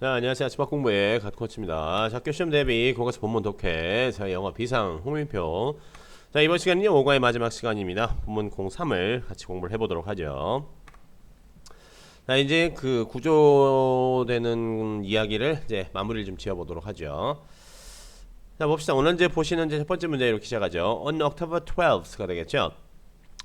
자, 안녕하세요. 아침밥 공부의 갓코치입니다. 자, 학교 시험 대비 교과서 본문 독해, 자, 영어 비상, 홍민표. 자, 이번 시간은요, 5과의 마지막 시간입니다. 본문 03을 같이 공부를 해보도록 하죠. 자, 이제 그 구조되는 이야기를 이제 마무리를 좀 지어보도록 하죠. 자, 봅시다. 오늘 이제 보시는 이제 첫 번째 문제 이렇게 시작하죠. On October 12th가 되겠죠.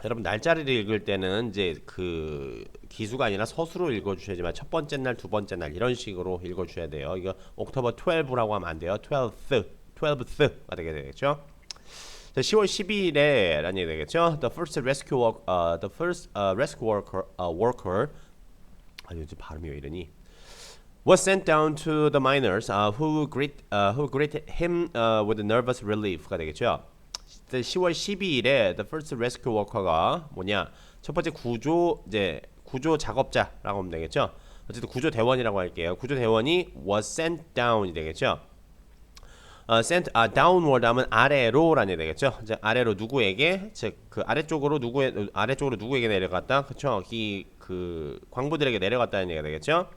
여러분 날짜를 읽을 때는 이제 그 기수가 아니라 서수로 읽어주셔야지만 첫 번째 날, 두 번째 날 이런 식으로 읽어주셔야 돼요. 이거 October 12라고 하면 안 돼요. 12th, 12th가 되게 되겠죠. 자, 10월 12일에 라는 얘기 되겠죠. The first rescue work, uh, the first uh, rescue worker, uh, worker, 아 요즘 발음이 왜 이러니? was sent down to the miners uh, who greet uh, who greeted him uh, with nervous relief가 되겠죠. 10월 12일에 the first rescue worker가 뭐냐 첫 번째 구조 이제 구조 작업자라고 하면 되겠죠. 어쨌든 구조 대원이라고 할게요. 구조 대원이 was sent down이 되겠죠. 어, sent 아, downward 하면 아래로라는 얘기 되겠죠. 이제 아래로 누구에게 즉 그 아래쪽으로 누구의 아래쪽으로 누구에게 내려갔다. 그렇죠. 이그 광부들에게 내려갔다는 얘기가 되겠죠.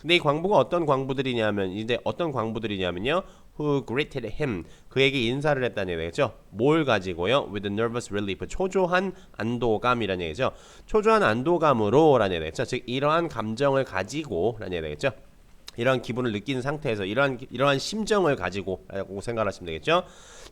근데 이 광부가 어떤 광부들이냐면 이제 어떤 광부들이냐면요. Who greeted him 그에게 인사를 했다는 얘기죠. 뭘 가지고요? With nervous relief 초조한 안도감이라는 얘기죠. 초조한 안도감으로 라는 얘기죠. 즉 이러한 감정을 가지고 라는 얘기죠. 이러한 기분을 느끼는 상태에서 이러한 이러한 심정을 가지고라고 생각하시면 되겠죠.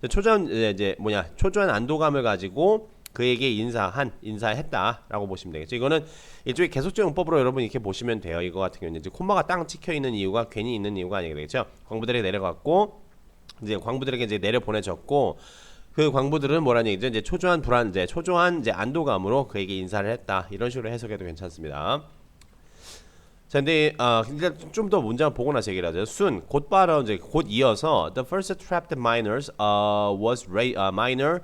초조한 이제 뭐냐 초조한 안도감을 가지고 그에게 인사한 인사했다라고 보시면 되겠죠. 이거는 일종의 계속적 용법으로 여러분 이렇게 보시면 돼요. 이거 같은 경우는 이제 콤마가 땅 찍혀 있는 이유가 괜히 있는 이유가 아니게 되겠죠. 광부들에게 내려갔고 이제 광부들에게 이제 내려 보내졌고 그 광부들은 뭐라는 얘기죠? 이제 초조한 불안, 이제 초조한 이제 안도감으로 그에게 인사를 했다. 이런 식으로 해석해도 괜찮습니다. 자, 근데 아 일단 좀 더 문장을 보고 나서 얘기를 하죠. soon 곧바로 이제 곧 이어서 the first trapped miners uh, was ra uh, miner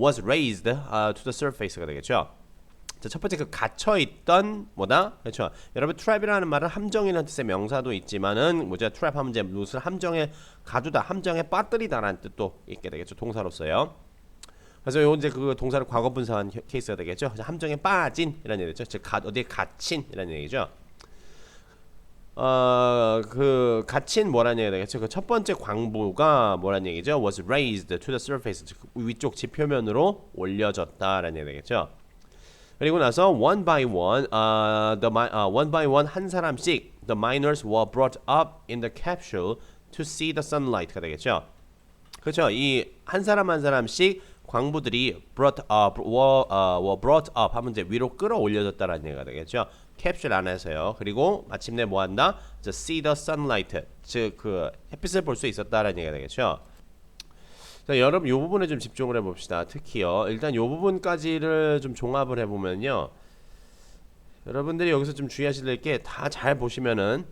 was raised uh, to the surface가 되겠죠. 자, 첫 번째 그 갇혀 있던 뭐다? 그렇죠. 여러분 trap이라는 말은 함정이라는 뜻의 명사도 있지만은 뭐죠? trap 하면 이제 무슨 함정에 가두다, 함정에 빠뜨리다라는 뜻도 있게 되겠죠. 동사로서요. 그래서 요 이제 그 동사를 과거 분사한 혀- 케이스가 되겠죠. 함정에 빠진이라는 얘기죠. 즉 가, 어디에 갇힌이라는 얘기죠. 어, 그 갇힌 뭐라는 얘기가 되겠죠. 그 첫 번째 광부가 뭐라는 얘기죠? was raised to the surface. 즉 위쪽 지표면으로 올려졌다라는 얘기가 되겠죠. 그리고 나서 one by one, uh, the uh, one by one 한 사람씩 the miners were brought up in the capsule to see the sunlight가 되겠죠. 그렇죠. 이 한 사람 한 사람씩 광부들이 brought up, were, uh, were brought up 하면 이제 위로 끌어올려졌다라는 얘기가 되겠죠. 캡슐 안에서요. 그리고 마침내 뭐 한다? to see the sunlight. 즉 그 햇빛을 볼 수 있었다라는 얘기가 되겠죠. 자, 여러분 이 부분에 좀 집중을 해 봅시다. 특히요. 일단 이 부분까지를 좀 종합을 해 보면요. 여러분들이 여기서 좀 주의하실 게 다 잘 보시면은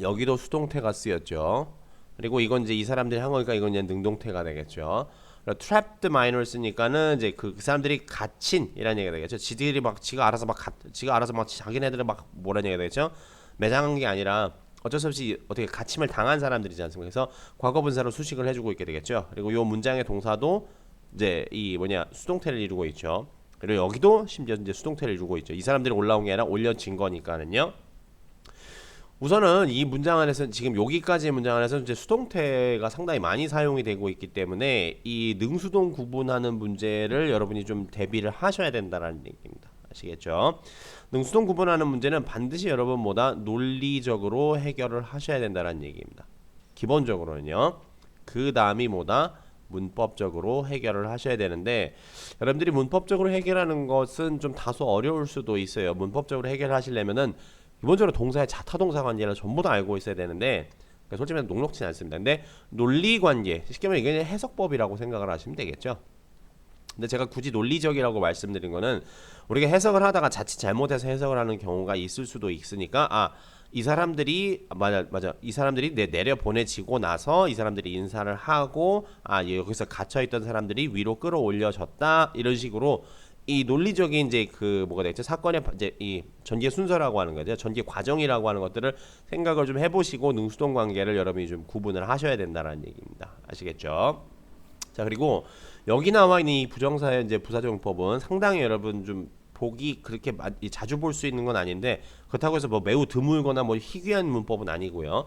여기도 수동태가 쓰였죠. 그리고 이건 이제 이 사람들이 한 거니까 이건 이제 능동태가 되겠죠. 그리고 trapped miners니까는 이제 그, 그 사람들이 갇힌 이라는 얘기가 되겠죠. 지들이 막 지가 알아서 막 가, 지가 알아서 막 자기네들을 막 뭐라는 얘기가 되겠죠. 매장한 게 아니라 어쩔 수 없이 어떻게 갇힘을 당한 사람들이지 않습니까? 그래서 과거 분사로 수식을 해주고 있게 되겠죠. 그리고 요 문장의 동사도 이제 이 뭐냐 수동태를 이루고 있죠. 그리고 여기도 심지어 이제 수동태를 이루고 있죠. 이 사람들이 올라온 게 아니라 올려진 거니까는요. 우선은 이 문장 안에서 지금 여기까지의 문장 안에서 이제 수동태가 상당히 많이 사용이 되고 있기 때문에 이 능수동 구분하는 문제를 여러분이 좀 대비를 하셔야 된다라는 얘기입니다. 아시겠죠? 능수동 구분하는 문제는 반드시 여러분보다 논리적으로 해결을 하셔야 된다는 얘기입니다. 기본적으로는요. 그 다음이 뭐다? 문법적으로 해결을 하셔야 되는데 여러분들이 문법적으로 해결하는 것은 좀 다소 어려울 수도 있어요. 문법적으로 해결하시려면은 기본적으로 동사의 자타 동사 관계를 전부 다 알고 있어야 되는데 그러니까 솔직히 말해서 녹록치는 않습니다. 근데 논리 관계 쉽게 말해 이게 해석법이라고 생각을 하시면 되겠죠. 근데 제가 굳이 논리적이라고 말씀드린 거는 우리가 해석을 하다가 자칫 잘못해서 해석을 하는 경우가 있을 수도 있으니까 아 이 사람들이 맞아 맞아 이 사람들이 내 내려 보내지고 나서 이 사람들이 인사를 하고 아 여기서 갇혀 있던 사람들이 위로 끌어올려졌다 이런 식으로 이 논리적인 이제 그 뭐가 되겠죠 사건의 이제 이 전개 순서라고 하는 거죠 전개 과정이라고 하는 것들을 생각을 좀 해보시고 능수동 관계를 여러분이 좀 구분을 하셔야 된다라는 얘기입니다 아시겠죠? 자 그리고 여기 나와 있는 이 부정사의 이제 부사적용법은 상당히 여러분 좀 보기 그렇게 자주 볼 수 있는 건 아닌데 그렇다고 해서 뭐 매우 드물거나 뭐 희귀한 문법은 아니고요.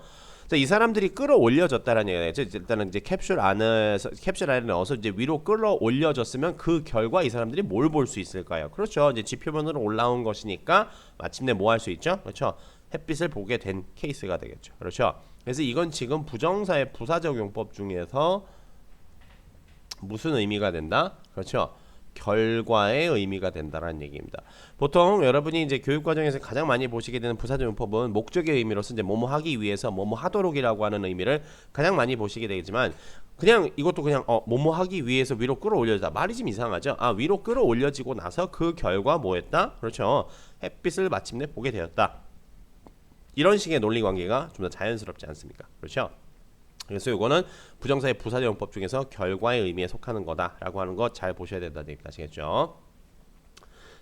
자, 이 사람들이 끌어올려졌다라는 얘기죠. 일단은 이제 캡슐 안에서 캡슐 안에 넣어서 이제 위로 끌어올려졌으면 그 결과 이 사람들이 뭘 볼 수 있을까요? 그렇죠. 이제 지표면으로 올라온 것이니까 마침내 뭐 할 수 있죠? 그렇죠. 햇빛을 보게 된 케이스가 되겠죠. 그렇죠. 그래서 이건 지금 부정사의 부사적용법 중에서 무슨 의미가 된다? 그렇죠. 결과의 의미가 된다라는 얘기입니다. 보통 여러분이 이제 교육 과정에서 가장 많이 보시게 되는 부사적용법은 목적의 의미로서 이제 뭐뭐 하기 위해서 뭐뭐 하도록이라고 하는 의미를 가장 많이 보시게 되지만 그냥 이것도 그냥 어 뭐뭐 하기 위해서 위로 끌어올려다 말이 좀 이상하죠. 아 위로 끌어올려지고 나서 그 결과 뭐했다? 그렇죠. 햇빛을 마침내 보게 되었다. 이런 식의 논리 관계가 좀 더 자연스럽지 않습니까? 그렇죠? 그래서 이거는 부정사의 부사적용법 중에서 결과의 의미에 속하는 거다라고 하는 거 잘 보셔야 얘기다. 아시겠죠?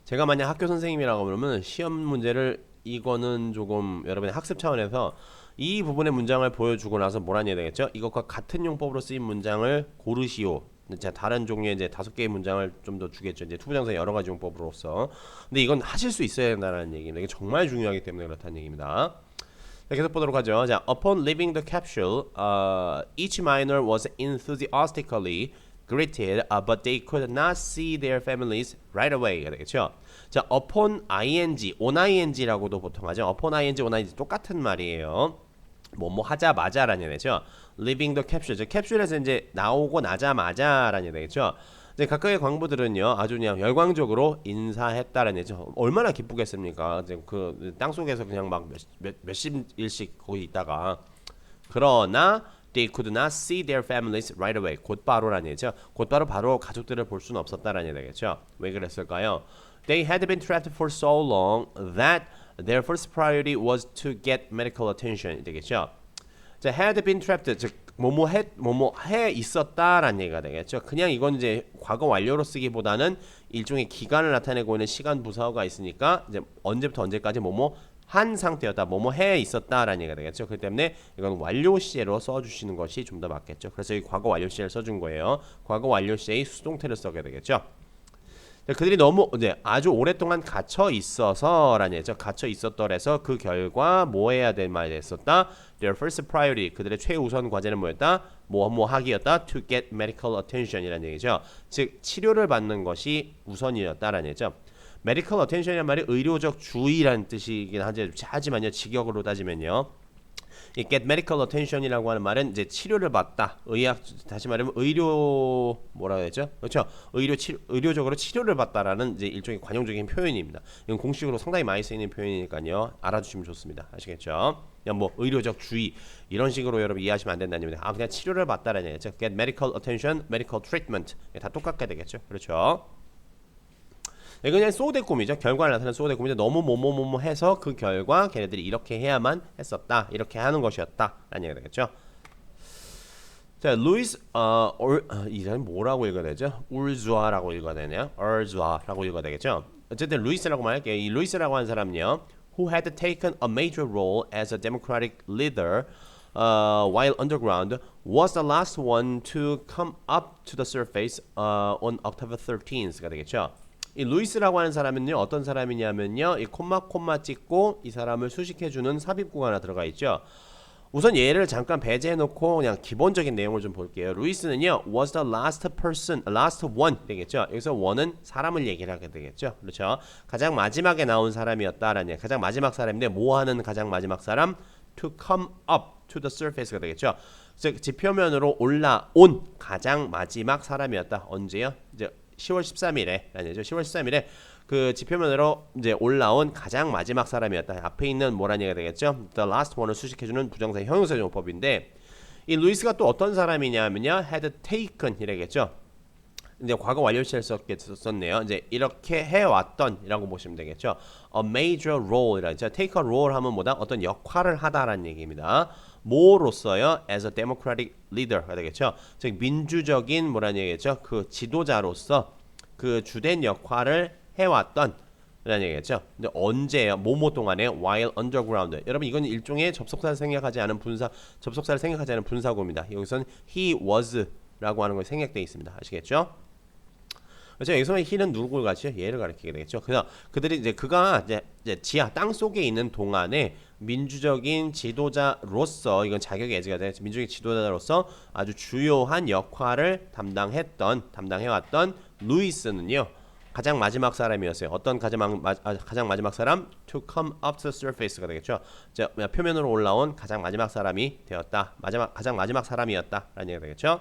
제가 만약 학교 선생님이라고 그러면 시험 문제를 이거는 조금 여러분의 학습 차원에서 이 부분의 문장을 보여주고 나서 뭐라는 얘기 되겠죠? 이것과 같은 용법으로 쓰인 문장을 고르시오. 자 다른 종류의 이제 다섯 개의 문장을 좀 더 주겠죠. 이제 투부정사 여러 가지 용법으로서. 근데 이건 하실 수 있어야 된다는 얘기입니다. 이게 정말 중요하기 때문에 그렇다는 얘기입니다. 자, 계속 보도록 하죠. 자, upon leaving the capsule, uh, each miner was enthusiastically greeted, uh, but they could not see their families right away가 되겠죠. 자, upon ing, on ing라고도 보통 하죠. upon ing, on ing 똑같은 말이에요. 뭐뭐 하자마자라는 얘기죠. leaving the capsule. 저 캡슐에서 이제 나오고 나자마자라는 얘기죠. 이제 각각의 광부들은요 아주 그냥 열광적으로 인사했다라는 얘기죠. 얼마나 기쁘겠습니까? 이제 그 땅속에서 그냥 막 몇, 몇, 몇십 일씩 거기 있다가 그러나 they could not see their families right away. 곧바로라는 얘기죠. 곧바로 바로 가족들을 볼 수는 없었다라는 얘기겠죠. 왜 그랬을까요? They had been trapped for so long that their first priority was to get medical attention. 되겠죠. 자, had been trapped, 즉 뭐뭐 해 뭐뭐 해 있었다라는 얘기가 되겠죠. 그냥 이건 이제 과거 완료로 쓰기보다는 일종의 기간을 나타내고 있는 시간 부사어가 있으니까 이제 언제부터 언제까지 뭐뭐 한 상태였다, 뭐뭐 해 있었다라는 얘기가 되겠죠. 그렇기 때문에 이건 완료 시제로 써주시는 것이 좀 더 맞겠죠. 그래서 이 과거 완료 시제를 써준 거예요. 과거 완료 시제의 수동태를 써게 되겠죠. 자, 그들이 너무 이제 아주 오랫동안 갇혀 있어서라는 얘기죠. 갇혀 있었더래서 그 결과 뭐 해야 될 말이 됐었다. Their first priority 그들의 최우선 과제는 뭐였다? 뭐 뭐. To get medical attention이라는 얘기죠. 즉 치료를 받는 것이 우선이었다라는 얘기죠. medical attention이란 말이 의료적 주의라는 뜻이긴 하지, 하지만요. 직역으로 따지면요. 이 get medical attention이라고 하는 말은 이제 치료를 받다. 의학 다시 말하면 의료 뭐라 해야죠? 그렇죠. 의료 치 의료적으로 치료를 받다라는 이제 일종의 관용적인 표현입니다. 이건 공식으로 상당히 많이 쓰이는 표현이니까요. 알아두시면 좋습니다. 아시겠죠? 그냥 뭐 의료적 주의 이런 식으로 여러분 이해하시면 안 된다는 얘기입니다. 아 그냥 치료를 받다라는 얘기죠. get medical attention, medical treatment 다 똑같게 되겠죠. 그렇죠? 이건 그냥 소대꿈이죠. 결과를 나타내는 소대꿈인데 너무 뭐뭐뭐뭐 해서 그 결과 걔네들이 이렇게 해야만 했었다. 이렇게 하는 것이었다. 라는 얘기가 되겠죠. 자, 루이스 어, 올, 어, 이 사람이 뭐라고 읽어야 되죠? 울즈아라고 읽어야 되네요. 얼즈아라고 읽어야 되겠죠. 어쨌든 루이스라고 말할게요. 이 루이스라고 하는 사람은요. Who had taken a major role as a democratic leader uh, while underground was the last one to come up to the surface uh, on October 13th가 되겠죠. 이 루이스라고 하는 사람은요 어떤 사람이냐면요 이 콤마 콤마 찍고 이 사람을 수식해주는 삽입구가 하나 들어가 있죠. 우선 얘를 잠깐 배제해놓고 그냥 기본적인 내용을 좀 볼게요. 루이스는요 was the last person, last one 되겠죠. 여기서 one은 사람을 얘기를 하게 되겠죠. 그렇죠. 가장 마지막에 나온 사람이었다라는 얘기. 가장 마지막 사람인데 뭐 하는 가장 마지막 사람? to come up to the surface가 되겠죠. 즉 지표면으로 올라온 가장 마지막 사람이었다. 언제요? 이제 10월 13일에 아니죠. 10월 13일에 그 지표면으로 이제 올라온 가장 마지막 사람이었다. 앞에 있는 뭐라는 얘기가 되겠죠? The last one을 수식해주는 부정사 형용사 용법인데 이 루이스가 또 어떤 사람이냐면요. had taken 이래겠죠. 이제 과거 완료 시를 썼네요. 이제 이렇게 해왔던이라고 보시면 되겠죠. A major role이라죠. take a role 하면 뭐다? 어떤 역할을 하다라는 얘기입니다. 뭐로서요? As a democratic leader가 되겠죠. 즉 민주적인 뭐라는 얘기겠죠. 그 지도자로서 그 주된 역할을 해왔던 라는 얘기겠죠. 근데 언제요? 뭐뭐 동안에 while underground. 여러분 이건 일종의 접속사를 생략하지 않은 분사 접속사를 생략하지 않은 분사구입니다. 여기서는 he was라고 하는 것이 생략되어 있습니다. 아시겠죠? 그렇죠. 여기서는 he는 누구를 가르치죠? 얘를 가리키게 되겠죠. 그래서 그들이 이제 그가 이제, 이제 지하 땅 속에 있는 동안에 민주적인 지도자로서 이건 자격의 예지가 돼 민주적인 지도자로서 아주 주요한 역할을 담당했던 담당해왔던 루이스는요 가장 마지막 사람이었어요. 어떤 가장, 마, 아, 가장 마지막 사람? To come up to surface가 되겠죠. 자, 표면으로 올라온 가장 마지막 사람이 되었다. 마지막 가장 마지막 사람이었다라는 얘기가 되겠죠.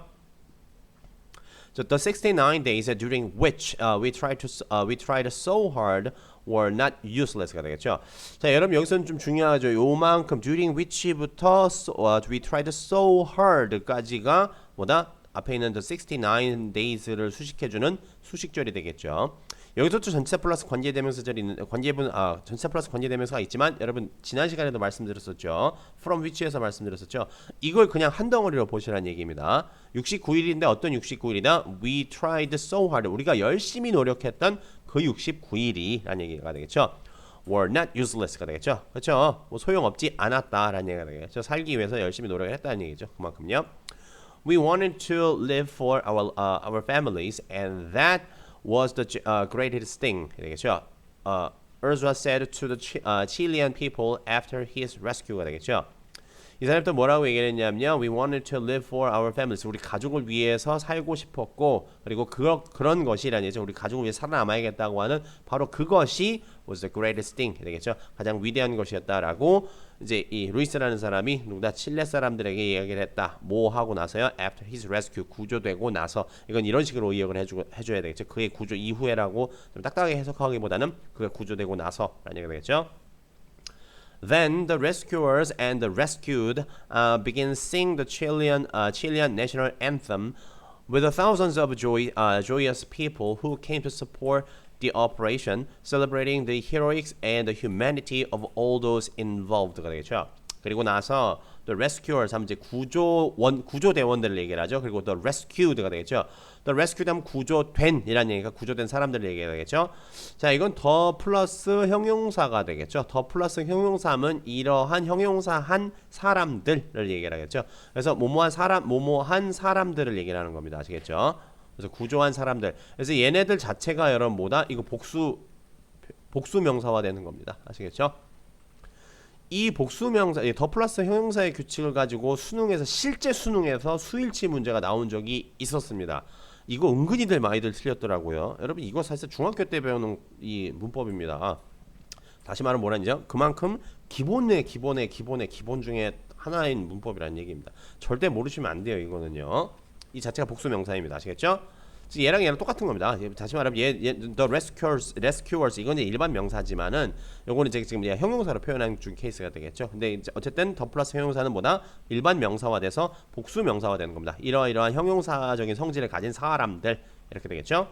So the 69 days during which uh, we tried to uh, we tried so hard were not useless가 되겠죠. 자, 여러분 여기서는 좀 중요하죠. 요만큼 during which부터 so, uh, we tried so hard까지가 뭐다? 앞에 있는 the 69 days를 수식해주는 수식절이 되겠죠. 여기서 또 전치사 플러스 관계 대명사절이 있는 관계분 아 전치사 플러스 관계 대명사가 있지만 여러분 지난 시간에도 말씀드렸었죠. from which에서 말씀드렸었죠. 이걸 그냥 한 덩어리로 보시라는 얘기입니다. 69일인데 어떤 69일이다? We tried so hard. 우리가 열심히 노력했던 그 69일이라는 얘기가 되겠죠. were not useless가 되겠죠. 그렇죠? 뭐 소용없지 않았다라는 얘기가 되겠죠. 살기 위해서 열심히 노력을 했다는 얘기죠. 그만큼요. We wanted to live for our uh, our families, and that was the uh, greatest thing. 되겠죠. Uh, Ursula said to the Chi- uh, Chilean people after his rescue가 되겠죠. 이 사람도 뭐라고 얘기했냐면요. We wanted to live for our families. 우리 가족을 위해서 살고 싶었고 그리고 그, 그런 것이라는 얘기죠. 우리 가족을 위해 살아남아야겠다고 하는 바로 그것이 was the greatest thing 되겠죠. 가장 위대한 것이었다라고 이제 이 루이스라는 사람이 누구다 칠레 사람들에게 이야기를 했다. 뭐 하고 나서요? After his rescue 구조되고 나서 이건 이런 식으로 의역을 해주, 해줘야 되겠죠. 그의 구조 이후에라고 좀 딱딱하게 해석하기보다는 그가 구조되고 나서라는 얘기가 되겠죠. Then the rescuers and the rescued uh, begin sing the Chilean uh, Chilean national anthem with the thousands of joy, uh, joyous people who came to support the operation, celebrating the heroics and the humanity of all those involved가 되겠죠. 그리고 나서 the rescuers 하면 이제 구조원 구조대원들을 얘기를 하죠. 그리고 the rescued가 되겠죠. The rescued 하면 구조된이라는 얘기가 구조된 사람들을 얘기가 되겠죠. 자, 이건 더 플러스 형용사가 되겠죠. 더 플러스 형용사는 이러한 형용사한 사람들을 얘기를 하겠죠. 그래서 뭐뭐한 사람 뭐뭐한 사람들을 얘기를 하는 겁니다. 아시겠죠? 그래서 구조한 사람들. 그래서 얘네들 자체가 여러분 뭐다? 이거 복수 복수 명사화 되는 겁니다. 아시겠죠? 이 복수 명사, 이더 플러스 형용사의 규칙을 가지고 수능에서 실제 수능에서 수일치 문제가 나온 적이 있었습니다. 이거 은근히들 많이들 틀렸더라고요. 여러분 이거 사실 중학교 때 배우는 이 문법입니다. 다시 말하면 뭐라는지요? 그만큼 기본의 기본의 기본의 기본 중에 하나인 문법이라는 얘기입니다. 절대 모르시면 안 돼요. 이거는요. 이 자체가 복수 명사입니다. 아시겠죠? 얘랑 얘랑 똑같은 겁니다. 얘, 다시 말하면 얘, 얘 the rescuers, rescuers 이건 이제 일반 명사지만은 요거는 이제 지금 얘 형용사로 표현한 중 케이스가 되겠죠. 근데 이제 어쨌든 더 플러스 형용사는 뭐다? 일반 명사화돼서 복수 명사화되는 겁니다. 이러이러한 형용사적인 성질을 가진 사람들 이렇게 되겠죠.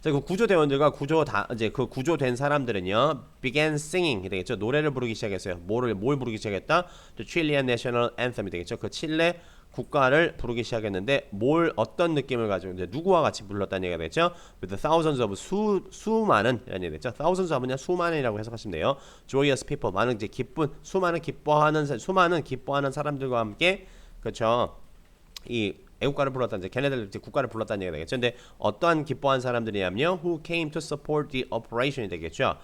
자, 그 구조대원들과 구조 다 이제 그 구조된 사람들은요 began singing 되겠죠. 노래를 부르기 시작했어요. 뭐를 뭘 부르기 시작했다? The Chilean National Anthem이 되겠죠. 그 칠레 국가를 부르기 시작했는데 뭘 어떤 느낌을 가지고 이제 누구와 같이 불렀다는 얘기가 되죠. With the thousands of 수 수많은 이라는 얘기 되죠. thousands 하면요 수많은이라고 해석하시면 돼요. Joyous people 많은 이제 기쁜 수많은 기뻐하는 사- 수많은 기뻐하는 사람들과 함께 그렇죠. 이 애국가를 불렀다 이제 걔네들 이제 국가를 불렀다는 얘기가 되겠죠. 근데 어떠한 기뻐한 사람들이냐면요. Who came to support the operation이 되겠죠.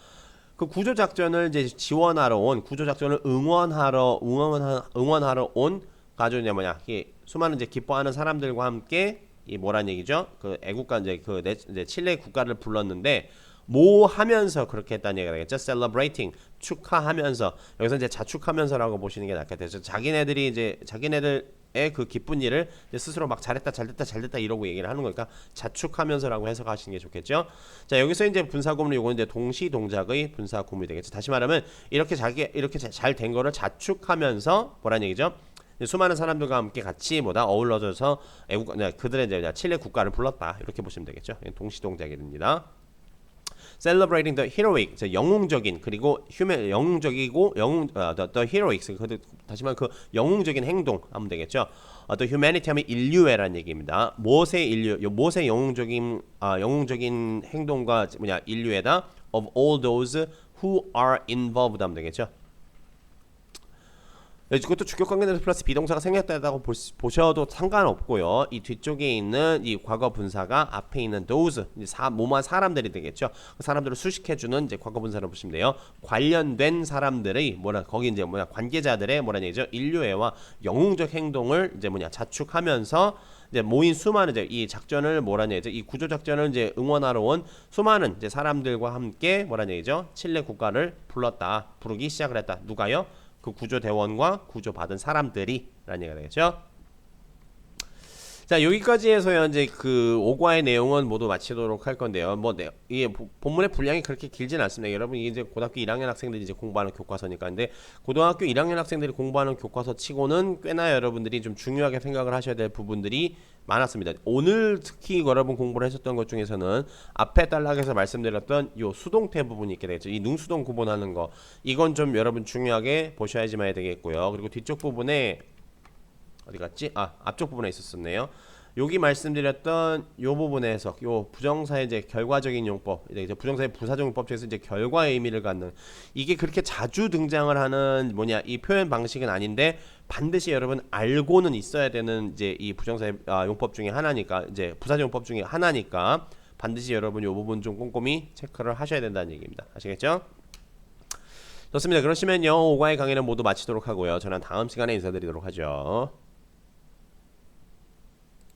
그 구조 작전을 이제 지원하러 온 구조 작전을 응원하러 응원하, 응원하러 온 가족이냐 뭐냐 이 수많은 이제 기뻐하는 사람들과 함께 이 뭐란 얘기죠? 그 애국가 이제 그 네, 이제 칠레 국가를 불렀는데 뭐 하면서 그렇게 했다는 얘기가 되겠죠. celebrating 축하하면서 여기서 이제 자축하면서라고 보시는 게 낫겠죠. 자기네들이 이제 자기네들의 그 기쁜 일을 스스로 막 잘했다 잘됐다 잘됐다 이러고 얘기를 하는 거니까 자축하면서라고 해석하시는 게 좋겠죠. 자 여기서 이제 분사구문 요거는 이제 동시 동작의 분사구문이 되겠죠. 다시 말하면 이렇게 자기 이렇게 잘 된 거를 자축하면서 뭐란 얘기죠? 수많은 사람들과 함께 같이 뭐다 어울러져서 애국 네, 그들의 이제 칠레 국가를 불렀다 이렇게 보시면 되겠죠. 동시 동작이 됩니다. celebrating the heroic, 저 영웅적인 그리고 휴메 영웅적이고 영웅 어, the, the heroics 그 다시 말그 영웅적인 행동 하면 되겠죠. 어, the humanity 인류애라는 얘기입니다. 무엇의 인류, 요 무엇의 영웅적인 아, 영웅적인 행동과 뭐냐 인류애다 of all those who are involved 하면 되겠죠. 네, 이것도 주격 관계대명사 플러스 비동사가 보시- 보셔도 상관없고요. 이 뒤쪽에 있는 이 과거 분사가 앞에 있는 those 사, 뭐만 사람들이 되겠죠. 그 사람들을 수식해주는 이제 과거 분사를 보시면 돼요. 관련된 사람들의 뭐라 거기 이제 뭐냐 관계자들의 뭐라 얘기죠. 인류애와 영웅적 행동을 이제 뭐냐 자축하면서 이제 모인 수많은 이제 이 작전을 뭐라냐 이제 이 구조 작전을 이제 응원하러 온 수많은 이제 사람들과 함께 뭐라냐 얘기죠. 칠레 국가를 불렀다. 부르기 시작을 했다. 누가요? 그 구조 대원과 구조 받은 사람들이라는 얘기가 되겠죠. 자 여기까지 해서 현재 그 오과의 내용은 모두 마치도록 할 건데요. 뭐 네, 이게 보- 본문의 분량이 그렇게 길진 않습니다. 여러분 이게 이제 고등학교 1학년 학생들이 이제 공부하는 교과서니까 근데 고등학교 1학년 학생들이 공부하는 교과서 치고는 꽤나 여러분들이 좀 중요하게 생각을 하셔야 될 부분들이 많았습니다. 오늘 특히 여러분 공부를 하셨던 것 중에서는 앞에 단락에서 말씀드렸던 요 수동태 부분이 있게 되겠죠. 이 능수동 구분하는 거 이건 좀 여러분 중요하게 보셔야지만 해야 되겠고요. 그리고 뒤쪽 부분에 어디 갔지? 아 앞쪽 부분에 있었었네요. 여기 말씀드렸던 요 해석, 요 부정사의 이제 결과적인 용법, 이제 부정사의 부사적 용법 중에서 이제 결과의 의미를 갖는 이게 그렇게 자주 등장을 하는 뭐냐 이 표현 방식은 아닌데 반드시 여러분 알고는 있어야 되는 이제 이 부정사의 아, 용법 중에 하나니까 이제 부사적 용법 중에 하나니까 반드시 여러분 요 부분 좀 꼼꼼히 체크를 하셔야 된다는 얘기입니다. 아시겠죠? 좋습니다. 그러시면요 오과의 강의는 모두 마치도록 하고요. 저는 다음 시간에 인사드리도록 하죠.